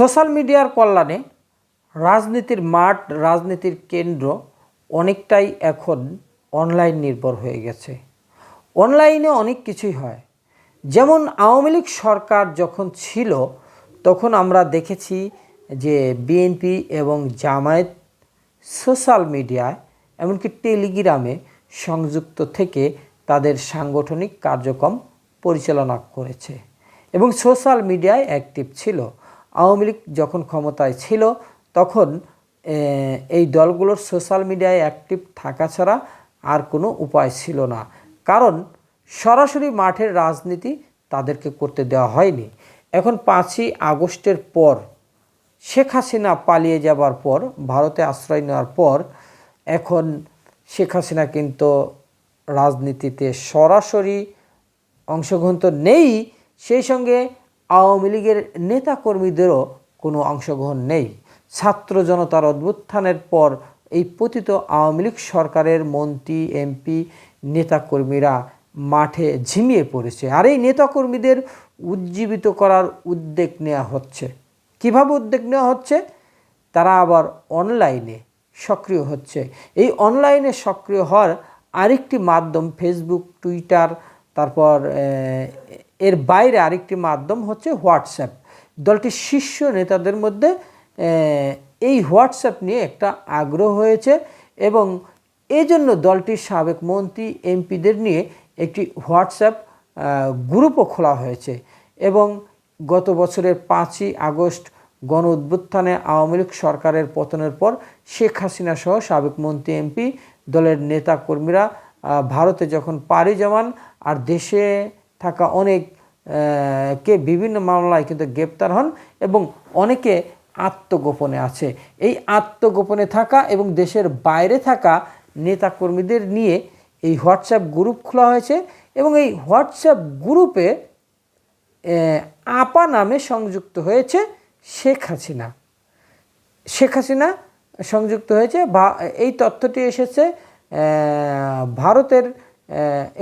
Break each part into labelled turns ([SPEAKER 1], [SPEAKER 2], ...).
[SPEAKER 1] Social মিডিয়ার কল্যাণে রাজনীতির মাঠ, রাজনীতির কেন্দ্র অনেকটাই এখন অনলাইন নির্ভর হয়ে গেছে। অনলাইনে অনেক কিছুই হয়। যেমন আওয়ামী লীগ সরকার যখন ছিল, তখন আমরা দেখেছি যে বিএনপি এবং জামায়াত সোশ্যাল মিডিয়ায়, এমনকি টেলিগ্রামে সংযুক্ত থেকে তাদের সাংগঠনিক কার্যক্রম পরিচালনা করেছে। এবং সোশ্যাল মিডিয়ায় অ্যাক্টিভ ছিল। আওয়ামী লীগ যখন ক্ষমতায় ছিল, তখন এই দলগুলোর সোশ্যাল মিডিয়ায় অ্যাক্টিভ থাকা ছাড়া আর কোনো উপায় ছিল না। কারণ, সরাসরি মাঠের রাজনীতি তাদেরকে করতে দেওয়া হয়নি। এখন পাঁচই আগস্টের পর, শেখ হাসিনা পালিয়ে যাবার পর, ভারতে আশ্রয় নেওয়ার পর, এখন শেখ হাসিনা কিন্তু রাজনীতিতে সরাসরি অংশগ্রহণ তো নেই, সেই সঙ্গে আওয়ামী লীগের নেতাকর্মীদেরও কোনো অংশগ্রহণ নেই। ছাত্র জনতার অভ্যুত্থানের পর এই পতিত আওয়ামী লীগ সরকারের মন্ত্রী, এমপি, নেতাকর্মীরা মাঠে ঝিমিয়ে পড়েছে। আর এই নেতাকর্মীদের উজ্জীবিত করার উদ্যোগ নেওয়া হচ্ছে। কীভাবে উদ্যোগ নেওয়া হচ্ছে? তারা আবার অনলাইনে সক্রিয় হচ্ছে। এই অনলাইনে সক্রিয় হওয়ার আরেকটি মাধ্যম ফেসবুক টুইটার তারপর এর বাইরে আরেকটি মাধ্যম হচ্ছে হোয়াটসঅ্যাপ। দলটির শীর্ষ নেতাদের মধ্যে এই হোয়াটসঅ্যাপ নিয়ে একটা আগ্রহ হয়েছে এবং এই জন্য দলটির সাবেক মন্ত্রী, এমপিদের নিয়ে একটি হোয়াটসঅ্যাপ গ্রুপও খোলা হয়েছে এবং গত বছরের পাঁচই আগস্ট গণ উদ্বুত্থানে আওয়ামী লীগ সরকারের পতনের পর শেখ হাসিনা সহ সাবেক মন্ত্রী, এমপি, দলের নেতা কর্মীরা ভারতে যখন পাড়ি জমান আর দেশে থাকা অনেক কে বিভিন্ন মামলায় কিন্তু গ্রেপ্তার হন এবং অনেকে আত্মগোপনে আছে। এই আত্মগোপনে থাকা এবং দেশের বাইরে থাকা নেতাকর্মীদের নিয়ে এই হোয়াটসঅ্যাপ গ্রুপ খোলা হয়েছে এবং এই হোয়াটসঅ্যাপ গ্রুপে আপা নামে সংযুক্ত হয়েছে শেখ হাসিনা। শেখ হাসিনা সংযুক্ত হয়েছে বা এই তথ্যটি এসেছে ভারতের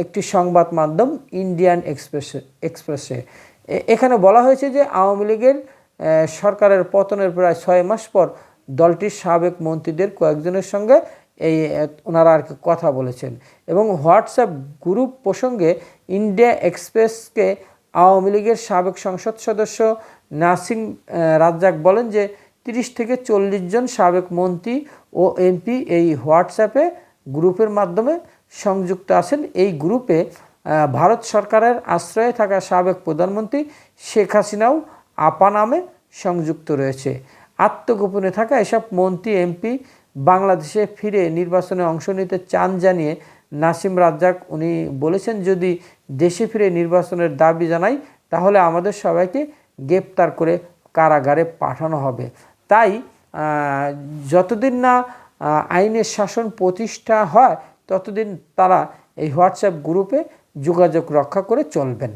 [SPEAKER 1] একটি সংবাদ মাধ্যম ইন্ডিয়ান এক্সপ্রেসে এক্সপ্রেসে। এখানে বলা হয়েছে যে আওয়ামী লীগের সরকারের পতনের প্রায় ছয় মাস পর দলটির সাবেক মন্ত্রীদের কয়েকজনের সঙ্গে এই ওনারা আর কথা বলেছেন এবং হোয়াটসঅ্যাপ গ্রুপ প্রসঙ্গে ইন্ডিয়া এক্সপ্রেসকে আওয়ামী লীগের সাবেক সংসদ সদস্য নাসিম রাজ্জাক বলেন যে তিরিশ থেকে চল্লিশ জন সাবেক মন্ত্রী ও এমপি এই হোয়াটসঅ্যাপে গ্রুপের মাধ্যমে সংযুক্ত আছেন এই গ্রুপে ভারত সরকারের আশ্রয়ে থাকা সাবেক প্রধানমন্ত্রী শেখ হাসিনাও আপা নামে সংযুক্ত রয়েছে। আত্মগোপনে থাকা এসব মন্ত্রী, এমপি বাংলাদেশে ফিরে নির্বাচনে অংশ নিতে চান জানিয়ে নাসিম রাজ্জাক উনি বলেছেন, যদি দেশে ফিরে নির্বাচনের দাবি জানাই, তাহলে আমাদের সবাইকে গ্রেপ্তার করে কারাগারে পাঠানো হবে। তাই যতদিন না আইনের শাসন প্রতিষ্ঠা হয় ততদিন তারা এই হোয়াটসঅ্যাপ গ্রুপে যোগাযোগ রক্ষা করে চলবেন।